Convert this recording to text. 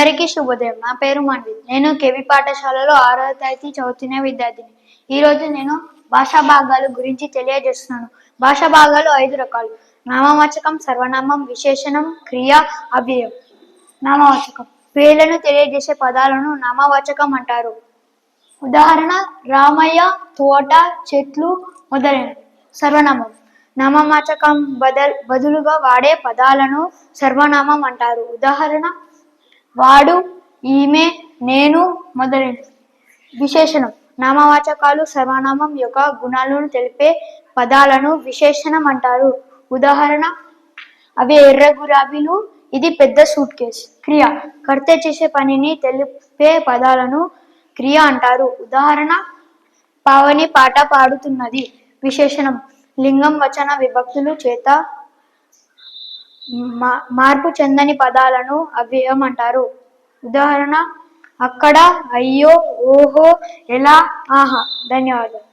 అందరికీ శుభోదయం. నా పేరు మండి నేను కెవి పాఠశాలలో ఆరవ తరగతి చదువుతున్న విద్యార్థిని. ఈ రోజు నేను భాషా భాగాల గురించి తెలియజేస్తున్నాను. భాషా భాగాలు ఐదు రకాలు. నామవాచకం సర్వనామం విశేషణం క్రియ అవ్యయం. నామవాచకం. పేర్లను తెలియజేసే పదాలను నామవాచకం అంటారు. ఉదాహరణ రామయ్య తోట చెట్లు మొదలైనవి. సర్వనామం. నామవాచకం బదల్ బదులుగా వాడే పదాలను సర్వనామం అంటారు. ఉదాహరణ వాడు ఈమె నేను మొదలైనవి. విశేషణం. నామవాచకాలు సర్వనామం యొక్క గుణాలను తెలిపే పదాలను విశేషణం అంటారు. ఉదాహరణ అవి ఎర్ర గులాబీలు ఇది పెద్ద సూట్ కేస్. క్రియ కర్త చేసే పనిని తెలిపే పదాలను క్రియ అంటారు. ఉదాహరణ పావని పాట పాడుతున్నది. విశేషణం లింగం వచన విభక్తులు చేత మార్పు చెందని పదాలను అవ్యయం అంటారు ఉదాహరణ అక్కడ అయ్యో ఓహో ఎలా ఆహా ధన్యవాదాలు.